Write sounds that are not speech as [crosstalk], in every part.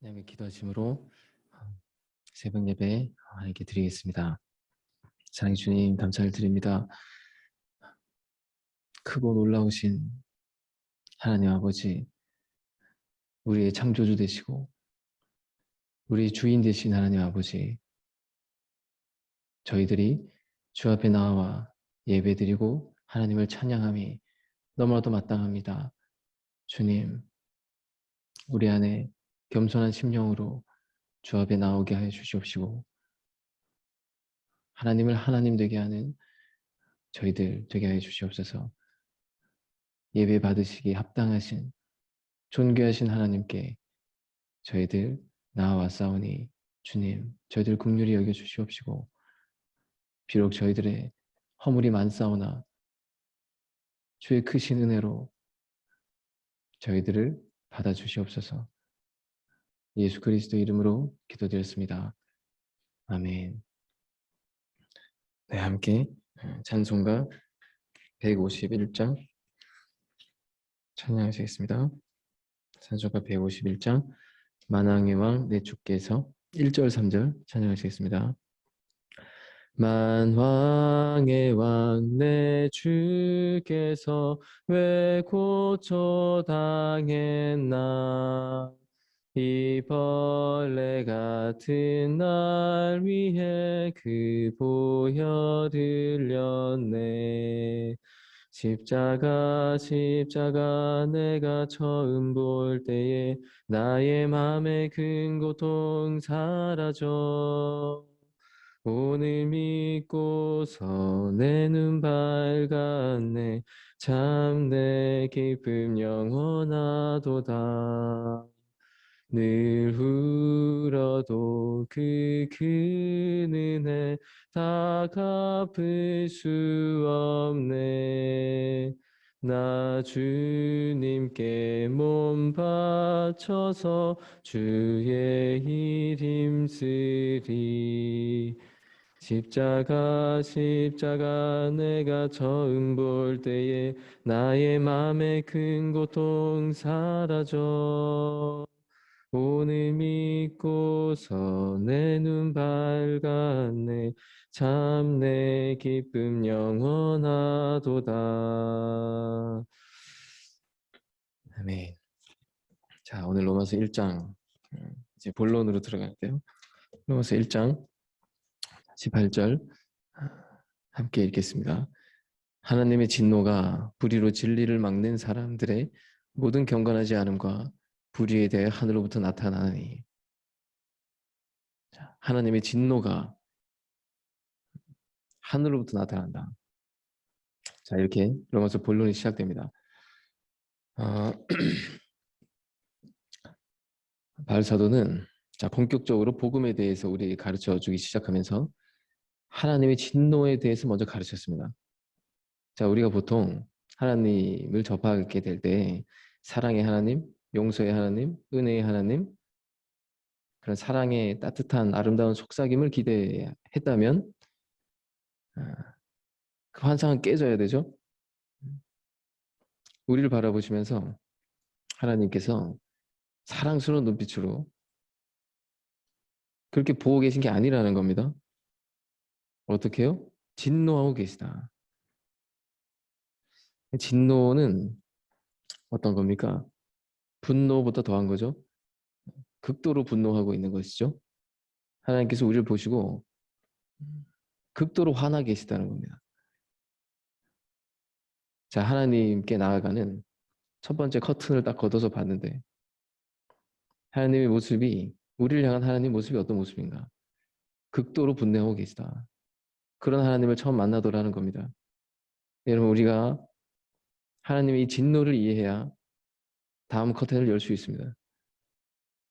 하나님의 기도하심으로 새벽 예배 하나님께 드리겠습니다. 사랑의 주님 감사를 드립니다. 크고 놀라우신 하나님 아버지 우리의 창조주 되시고 우리 주인 되신 하나님 아버지 저희들이 주 앞에 나와 예배드리고 하나님을 찬양함이 너무나도 마땅합니다. 주님 우리 안에 겸손한 심령으로 주 앞에 나오게 하여 주시옵시고 하나님을 하나님 되게 하는 저희들 되게 하여 주시옵소서. 예배 받으시기 합당하신 존귀하신 하나님께 저희들 나아왔사오니 주님 저희들 국률이 여겨 주시옵시고 비록 저희들의 허물이 많사오나 주의 크신 은혜로 저희들을 받아 주시옵소서 예수 그리스도 이름으로 기도드렸습니다. 아멘. 네, 함께 찬송가 151장 찬양하시겠습니다. 찬송가 151장 만왕의 왕 내 주께서 1절 3절 찬양하시겠습니다. 만왕의 왕 내 주께서 왜 고쳐 당했나 이 벌레 같은 날 위해 그 보혈 흘렸네. 십자가 십자가 내가 처음 볼 때에 나의 맘에 큰 고통 사라져. 오늘 믿고서 내 눈 밝았네. 참 내 기쁨 영원하도다 늘 울어도 그큰 은혜 다 갚을 수 없네. 나 주님께 몸 바쳐서 주의 일 힘쓰리. 십자가 십자가 내가 처음 볼 때에 나의 맘에 큰 고통 사라져 오늘 믿고서 내 눈 밝았네. 참 내 기쁨 영원하도다. 아멘. 자 오늘 로마서 1장 음, 이제 본론으로 들어갈게요. 로마서 1장 18절 함께 읽겠습니다. 하나님의 진노가 불의로 진리를 막는 사람들의 모든 경건하지 않음과 불의에 대해 하늘로부터 나타나니 자, 하나님의 진노가 하늘로부터 나타난다. 자 이렇게 로마서 본론이 시작됩니다. [clears throat] 어, 바울 사도는 자 본격적으로 복음에 대해서 우리 가르쳐 주기 시작하면서 하나님의 진노에 대해서 먼저 가르쳤습니다. 자 우리가 보통 하나님을 접하게 될 때 사랑의 하나님, 용서의 하나님, 은혜의 하나님, 그런 사랑의 따뜻한 아름다운 속삭임을 기대했다면 그 환상은 깨져야 되죠. 우리를 바라보시면서 하나님께서 사랑스러운 눈빛으로 그렇게 보고 계신 게 아니라는 겁니다. 어떻게 해요? 진노하고 계시다. 진노는 어떤 겁니까? 분노보다 더한 거죠. 극도로 분노하고 있는 것이죠. 하나님께서 우리를 보시고 극도로 화나 계시다는 겁니다. 자, 하나님께 나아가는 첫 번째 커튼을 딱 걷어서 봤는데 하나님의 모습이 우리를 향한 하나님 모습이 어떤 모습인가? 극도로 분노하고 계시다. 그런 하나님을 처음 만나더라는 겁니다. 여러분 우리가 하나님의 이 진노를 이해해야 다음 커튼을 열 수 있습니다.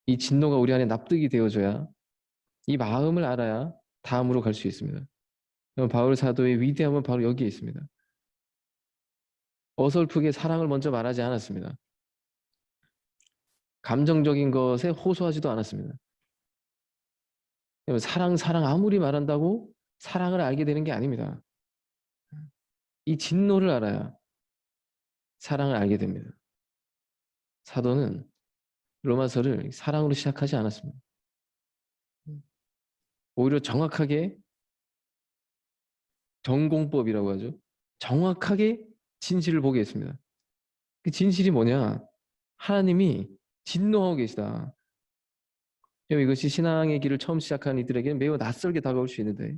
이 진노가 우리 안에 납득이 되어져야 이 마음을 알아야 다음으로 갈 수 있습니다. 바울 사도의 위대함은 바로 여기에 있습니다. 어설프게 사랑을 먼저 말하지 않았습니다. 감정적인 것에 호소하지도 않았습니다. 사랑, 사랑 아무리 말한다고 사랑을 알게 되는 게 아닙니다. 이 진노를 알아야 사랑을 알게 됩니다. 사도는 로마서를 사랑으로 시작하지 않았습니다. 오히려 정확하게 전공법이라고 하죠. 정확하게 진실을 보게 했습니다. 그 진실이 뭐냐? 하나님이 진노하고 계시다. 이것이 신앙의 길을 처음 시작한 이들에게는 매우 낯설게 다가올 수 있는데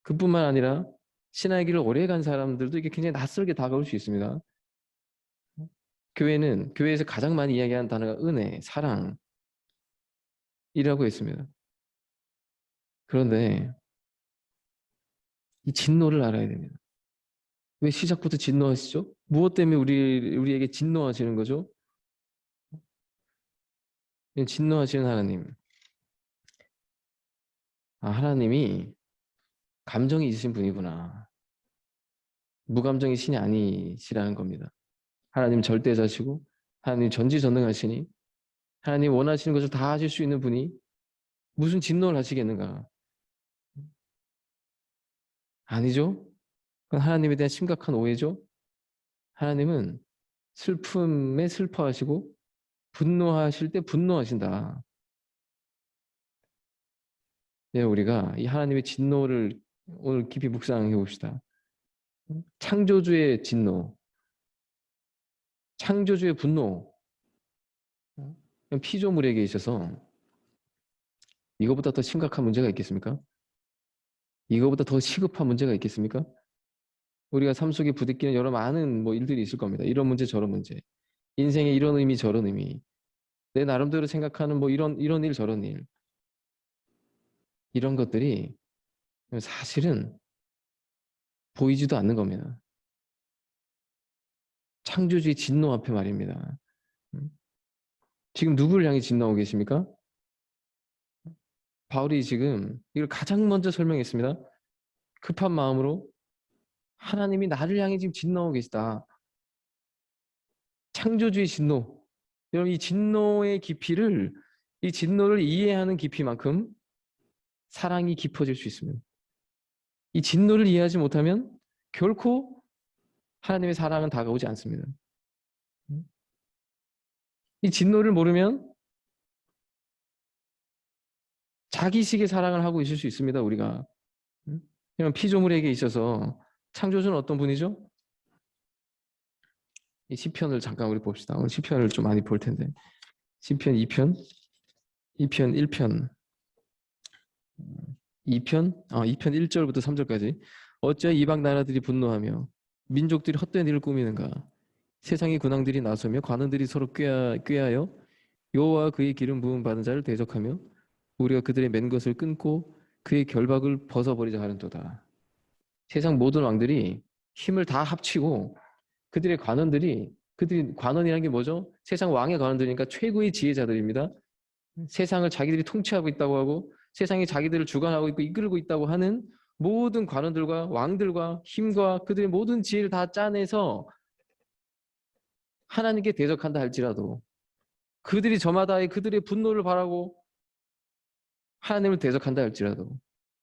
그뿐만 아니라 신앙의 길을 오래 간 사람들도 이게 굉장히 낯설게 다가올 수 있습니다. 교회는 교회에서 가장 많이 이야기하는 단어가 은혜, 사랑이라고 했습니다. 그런데 이 진노를 알아야 됩니다. 왜 시작부터 진노하시죠? 무엇 때문에 우리 우리에게 진노하시는 거죠? 진노하시는 하나님. 아, 하나님이 감정이 있으신 분이구나. 무감정의 신이 아니시라는 겁니다. 하나님 절대자시고 하나님 전지전능하시니 하나님 원하시는 것을 다 하실 수 있는 분이 무슨 진노를 하시겠는가? 아니죠. 그건 하나님에 대한 심각한 오해죠. 하나님은 슬픔에 슬퍼하시고 분노하실 때 분노하신다. 네, 우리가 이 하나님의 진노를 오늘 깊이 묵상해 봅시다. 창조주의 진노, 창조주의 분노, 피조물에게 있어서 이거보다 더 심각한 문제가 있겠습니까? 이거보다 더 시급한 문제가 있겠습니까? 우리가 삶 속에 부딪히는 여러 많은 뭐 일들이 있을 겁니다. 이런 문제 저런 문제. 인생의 이런 의미 저런 의미. 내 나름대로 생각하는 뭐 이런 이런 일 저런 일. 이런 것들이 사실은 보이지도 않는 겁니다. 창조주의 진노 앞에 말입니다. 음. 지금 누구를 향해 진노하고 계십니까? 바울이 지금 이걸 가장 먼저 설명했습니다. 급한 마음으로 하나님이 나를 향해 지금 진노하고 계시다. 창조주의 진노. 여러분 이 진노의 깊이를 이 진노를 이해하는 깊이만큼 사랑이 깊어질 수 있습니다. 이 진노를 이해하지 못하면 결코 하나님의 사랑은 다가오지 않습니다. 이 진노를 모르면 자기식의 사랑을 하고 있을 수 있습니다. 우리가 이런 피조물에게 있어서 창조주는 어떤 분이죠? 이 시편을 잠깐 우리 봅시다. 오늘 시편을 좀 많이 볼 텐데 시편 2편, 2편 1편, 2편, 어, 2편 1절부터 3절까지 어찌 이방 나라들이 분노하며 민족들이 헛된 일을 꾸미는가? 세상의 군왕들이 나서며 관원들이 서로 꾀하, 꾀하여 여호와 그의 기름 부음 받은 자를 대적하며 우리가 그들의 맨 것을 끊고 그의 결박을 벗어버리자 하는도다. 세상 모든 왕들이 힘을 다 합치고 그들의 관원들이 그들이 관원이라는 게 뭐죠? 세상 왕의 관원들이니까 최고의 지혜자들입니다. 세상을 자기들이 통치하고 있다고 하고 세상이 자기들을 주관하고 있고 이끌고 있다고 하는 모든 관원들과 왕들과 힘과 그들의 모든 지혜를 다 짜내서 하나님께 대적한다 할지라도 그들이 저마다의 그들의 분노를 바라고 하나님을 대적한다 할지라도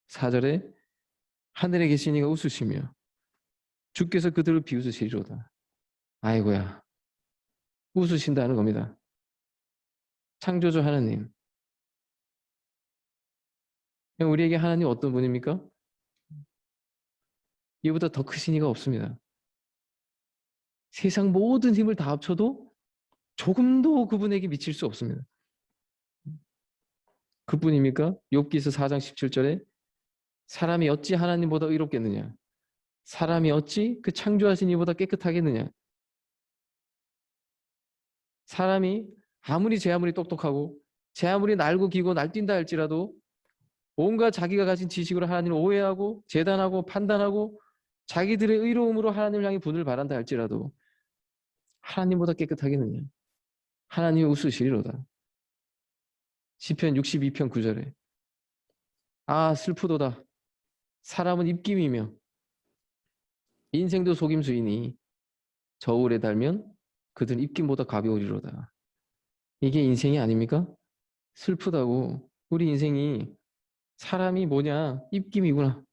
사절에 하늘에 계신 이가 웃으시며 주께서 그들을 비웃으시리로다. 아이고야 웃으신다는 겁니다. 창조주 하나님 우리에게 하나님 어떤 분입니까? 이보다 더 크신 이가 없습니다. 세상 모든 힘을 다 합쳐도 조금도 그분에게 미칠 수 없습니다. 그뿐입니까? 욥기서 4장 17절에 사람이 어찌 하나님보다 의롭겠느냐? 사람이 어찌 그 창조하신 이보다 깨끗하겠느냐? 사람이 아무리 제 아무리 똑똑하고 제 아무리 날고 기고 날뛴다 할지라도 온갖 자기가 가진 지식으로 하나님을 오해하고 재단하고 판단하고 자기들의 의로움으로 하나님을 향해 분을 바란다 할지라도 하나님보다 깨끗하겠느냐? 하나님이 웃으시리로다. 시편 62편 9절에 아 슬프도다. 사람은 입김이며 인생도 속임수이니 저울에 달면 그들은 입김보다 가벼우리로다. 이게 인생이 아닙니까? 슬프다고 우리 인생이 사람이 뭐냐 입김이구나.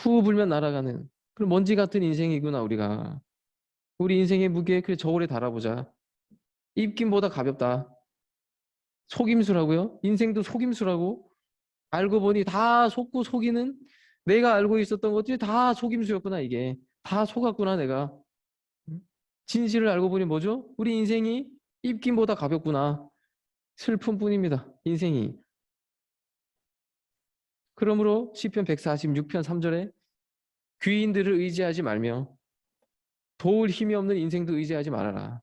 후 불면 날아가는 그런 먼지 같은 인생이구나 우리가 우리 인생의 무게 그래 저울에 달아보자. 입김보다 가볍다. 속임수라고요? 인생도 속임수라고? 알고 보니 다 속고 속이는 내가 알고 있었던 것들이 다 속임수였구나 이게. 다 속았구나 내가. 진실을 알고 보니 뭐죠? 우리 인생이 입김보다 가볍구나. 슬픔뿐입니다. 인생이. 그러므로 시편 146편 3절에 귀인들을 의지하지 말며 도울 힘이 없는 인생도 의지하지 말아라.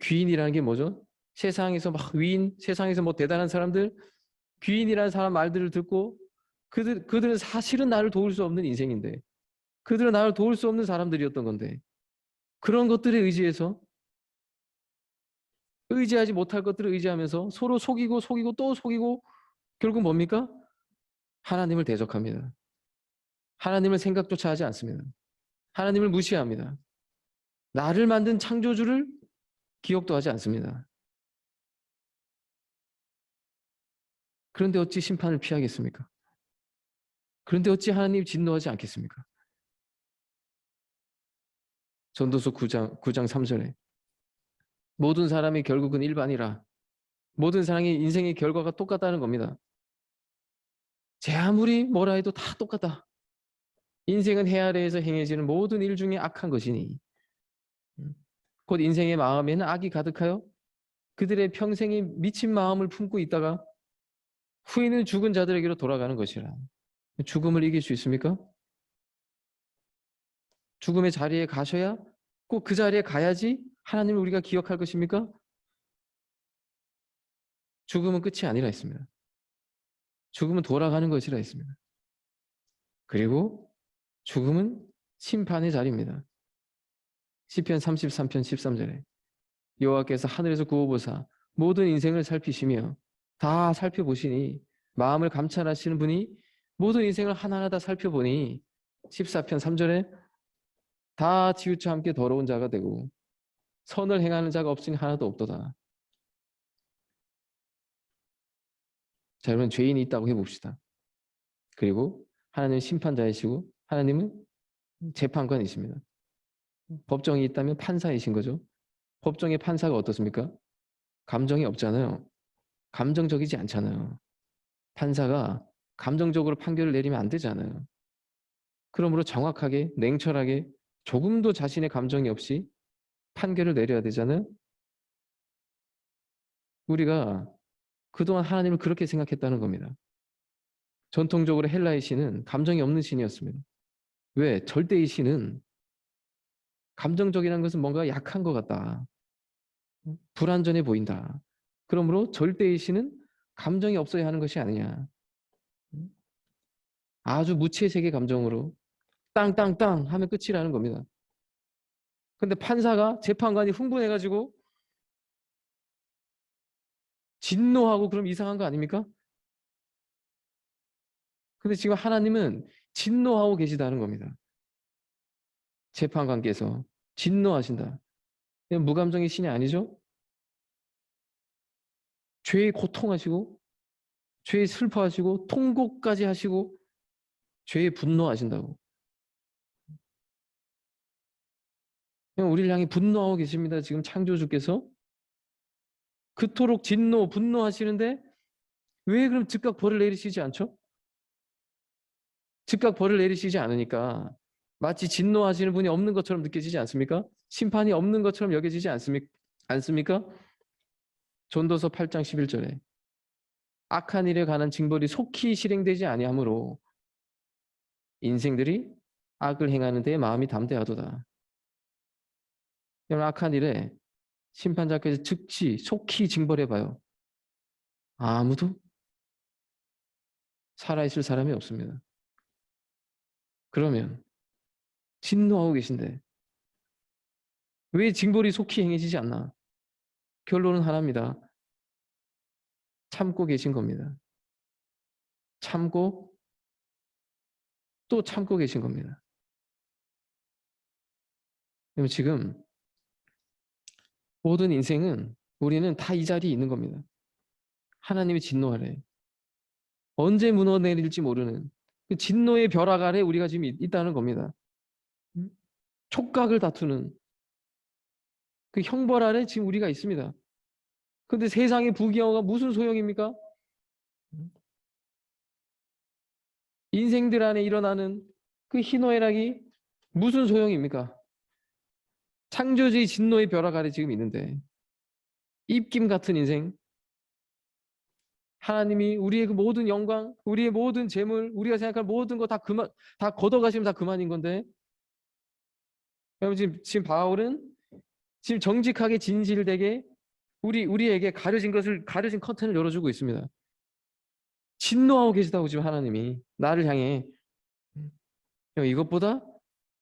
귀인이라는 게 뭐죠? 세상에서 막 위인, 세상에서 뭐 대단한 사람들, 귀인이라는 사람 말들을 듣고 그들, 그들은 사실은 나를 도울 수 없는 인생인데 그들은 나를 도울 수 없는 사람들이었던 건데 그런 것들에 의지해서 의지하지 못할 것들을 의지하면서 서로 속이고 속이고 또 속이고 결국 뭡니까? 하나님을 대적합니다. 하나님을 생각조차 하지 않습니다. 하나님을 무시합니다. 나를 만든 창조주를 기억도 하지 않습니다. 그런데 어찌 심판을 피하겠습니까? 그런데 어찌 하나님 진노하지 않겠습니까? 전도서 9장 9장 3절에 모든 사람이 결국은 일반이라 모든 사람의 인생의 결과가 똑같다는 겁니다. 제 아무리 뭐라 해도 다 똑같다. 인생은 해 아래에서 행해지는 모든 일 중에 악한 것이니 곧 인생의 마음에는 악이 가득하여 그들의 평생에 미친 마음을 품고 있다가 후에는 죽은 자들에게로 돌아가는 것이라. 죽음을 이길 수 있습니까? 죽음의 자리에 가셔야 꼭 그 자리에 가야지 하나님을 우리가 기억할 것입니까? 죽음은 끝이 아니라 했습니다. 죽음은 돌아가는 것이라 했습니다. 그리고 죽음은 심판의 자리입니다. 시편 33편 13절에 여호와께서 하늘에서 구워보사 모든 인생을 살피시며 다 살펴보시니 마음을 감찰하시는 분이 모든 인생을 하나하나 다 살펴보니 14편 3절에 다 지우쳐 함께 더러운 자가 되고 선을 행하는 자가 없으니 하나도 없도다. 자, 여러분 죄인이 있다고 해봅시다. 그리고 하나님은 심판자이시고 하나님은 재판관이십니다. 법정이 있다면 판사이신 거죠. 법정의 판사가 어떻습니까? 감정이 없잖아요. 감정적이지 않잖아요. 판사가 감정적으로 판결을 내리면 안 되잖아요. 그러므로 정확하게 냉철하게 조금도 자신의 감정이 없이 판결을 내려야 되잖아요. 우리가 그동안 하나님을 그렇게 생각했다는 겁니다. 전통적으로 헬라의 신은 감정이 없는 신이었습니다. 왜? 절대의 신은 감정적이라는 것은 뭔가 약한 것 같다. 불완전해 보인다. 그러므로 절대의 신은 감정이 없어야 하는 것이 아니냐. 아주 무채색의 감정으로 땅땅땅 하면 끝이라는 겁니다. 근데 판사가 재판관이 흥분해가지고 진노하고 그럼 이상한 거 아닙니까? 근데 지금 하나님은 진노하고 계시다는 겁니다. 재판관께서 진노하신다. 무감정의 신이 아니죠? 죄의 고통하시고 죄의 슬퍼하시고 통곡까지 하시고 죄의 분노하신다고. 우리를 향해 분노하고 계십니다. 지금 창조주께서 그토록 진노, 분노하시는데 왜 그럼 즉각 벌을 내리시지 않죠? 즉각 벌을 내리시지 않으니까 마치 진노하시는 분이 없는 것처럼 느껴지지 않습니까? 심판이 없는 것처럼 여겨지지 않습니까? 전도서 8장 11절에 악한 일에 관한 징벌이 속히 실행되지 아니하므로 인생들이 악을 행하는 데 마음이 담대하도다. 여러분 악한 일에 심판자께서 즉시 속히 징벌해 봐요. 아무도 살아있을 사람이 없습니다. 그러면 진노하고 계신데 왜 징벌이 속히 행해지지 않나? 결론은 하나입니다. 참고 계신 겁니다. 참고 또 참고 계신 겁니다. 지금 모든 인생은 우리는 다 이 자리에 있는 겁니다. 하나님이 진노하래. 언제 무너 내릴지 모르는 그 진노의 벼락 아래 우리가 지금 있- 있다는 겁니다. 촉각을 다투는 그 형벌 아래 지금 우리가 있습니다. 근데 세상의 부귀영화가 무슨 소용입니까? 인생들 안에 일어나는 그 희노애락이 무슨 소용입니까? 창조주의 진노의 벼락 아래 지금 있는데 입김 같은 인생. 하나님이 우리의 그 모든 영광, 우리의 모든 재물, 우리가 생각할 모든 거 다 그만 다 걷어가시면 다 그만인 건데. 여러분 지금 지금 바울은 지금 정직하게 진실되게 우리 우리에게 가려진 것을 가려진 커튼을 열어주고 있습니다. 진노하고 계시다고 지금 하나님이 나를 향해. 형, 이것보다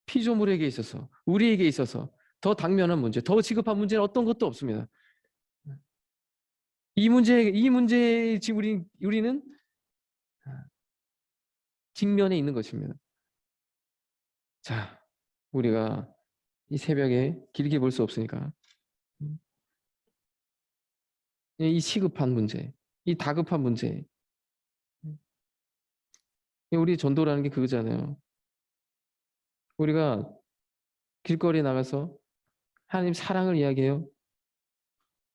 피조물에게 있어서 우리에게 있어서 더 당면한 문제, 더 지급한 문제는 어떤 것도 없습니다. 이 문제 이 문제에 지금 우리 우리는 직면에 있는 것입니다. 자, 우리가 이 새벽에 길게 볼 수 없으니까 이 시급한 문제, 이 다급한 문제, 우리 전도라는 게 그거잖아요. 우리가 길거리에 나가서 하나님 사랑을 이야기해요.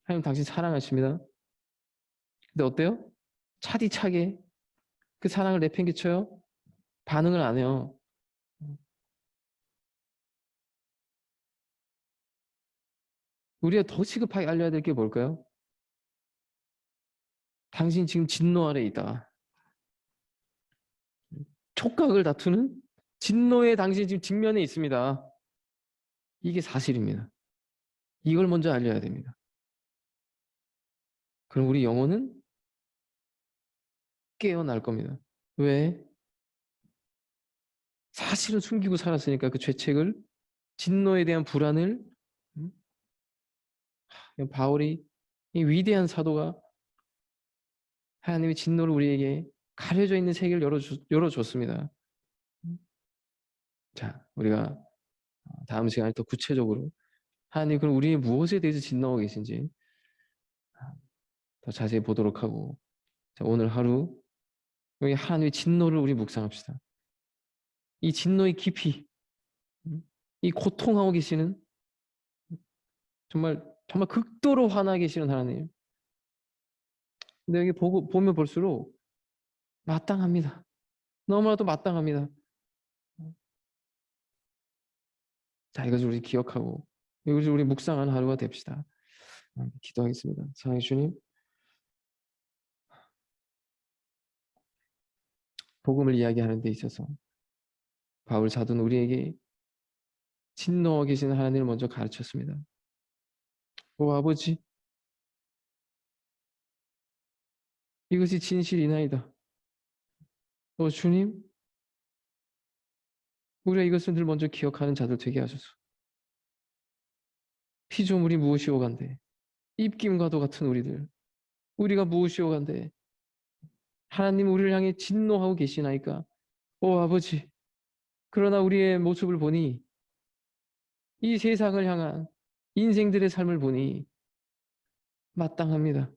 하나님 당신 사랑하십니다. 근데 어때요? 차디차게 그 사랑을 내팽개쳐요? 반응을 안 해요. 우리가 더 시급하게 알려야 될 게 뭘까요? 당신 지금 진노 아래 있다. 촉각을 다투는 진노의 당신 지금 직면에 있습니다. 이게 사실입니다. 이걸 먼저 알려야 됩니다. 그럼 우리 영혼은 깨어날 겁니다. 왜? 사실은 숨기고 살았으니까 그 죄책을 진노에 대한 불안을 음? 바울이 이 위대한 사도가 하나님의 진노를 우리에게 가려져 있는 세계를 열어주, 열어줬습니다. 자, 우리가 다음 시간에 더 구체적으로 하나님 그럼 우리의 무엇에 대해서 진노하고 계신지 더 자세히 보도록 하고 자, 오늘 하루 여기 하나님의 진노를 우리 묵상합시다. 이 진노의 깊이, 이 고통하고 계시는 정말 정말 극도로 화나 계시는 하나님. 근데 여기 보고 보면 볼수록 마땅합니다. 너무나도 마땅합니다. 자, 이것을 우리 기억하고 이것을 우리 묵상하는 하루가 됩시다. 기도하겠습니다. 사랑해 주님. 복음을 이야기하는 데 있어서 바울 사도는 우리에게 진노하고 계신 하나님을 먼저 가르쳤습니다. 오 아버지 이것이 진실이나이다. 오 주님 우리가 이것을 늘 먼저 기억하는 자들 되게 하소서. 피조물이 무엇이오 간데 입김과도 같은 우리들 우리가 무엇이오 간데 하나님 우리를 향해 진노하고 계시나이까? 오 아버지, 그러나 우리의 모습을 보니 이 세상을 향한 인생들의 삶을 보니 마땅합니다.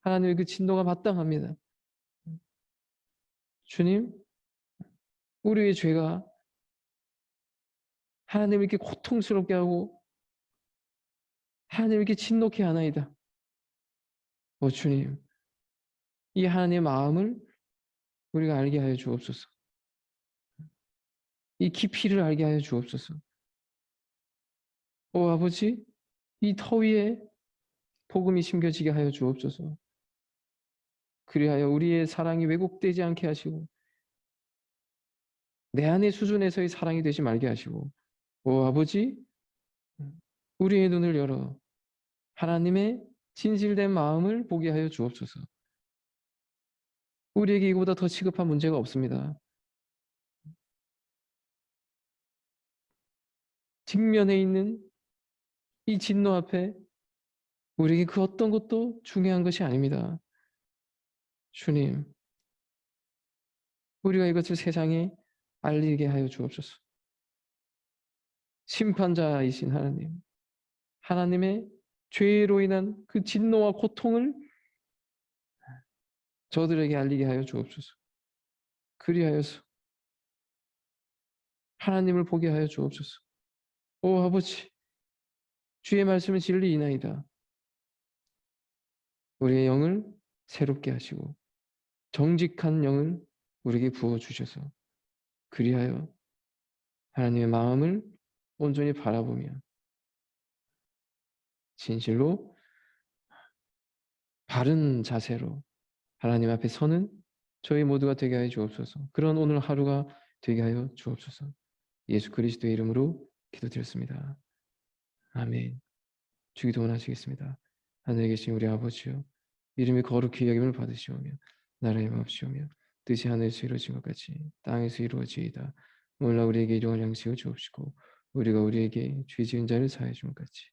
하나님의 그 진노가 마땅합니다. 주님, 우리의 죄가 하나님을 이렇게 고통스럽게 하고 하나님을 이렇게 진노케 하나이다. 오 주님, 이 하나님의 마음을 우리가 알게 하여 주옵소서. 이 깊이를 알게 하여 주옵소서. 오 아버지, 이 터 위에 복음이 심겨지게 하여 주옵소서. 그리하여 우리의 사랑이 왜곡되지 않게 하시고 내 안의 수준에서의 사랑이 되지 말게 하시고 오 아버지, 우리의 눈을 열어 하나님의 진실된 마음을 보게 하여 주옵소서. 우리에게 이보다 더 시급한 문제가 없습니다. 직면에 있는 이 진노 앞에 우리에게 그 어떤 것도 중요한 것이 아닙니다. 주님, 우리가 이것을 세상에 알리게 하여 주옵소서. 심판자이신 하나님, 하나님의 죄로 인한 그 진노와 고통을 저들에게 알리게 하여 주옵소서. 그리하여서 하나님을 보게 하여 주옵소서. 오 아버지 주의 말씀은 진리이나이다. 우리의 영을 새롭게 하시고 정직한 영을 우리에게 부어 주셔서 그리하여 하나님의 마음을 온전히 바라보며 진실로 바른 자세로 하나님 앞에 서는 저희 모두가 되게 하여 주옵소서. 그런 오늘 하루가 되게 하여 주옵소서. 예수 그리스도의 이름으로 기도드렸습니다. 아멘. 주기도 원하시겠습니다. 하늘에 계신 우리 아버지요. 이름이 거룩히 여김을 받으시오며 나라의 마옵시오며 뜻이 하늘에서 이루어진 것 같이 땅에서 이루어지이다. 오늘날 우리에게 일용할 양식을 주옵시고 우리가 우리에게 죄 지은 자를 준것 같이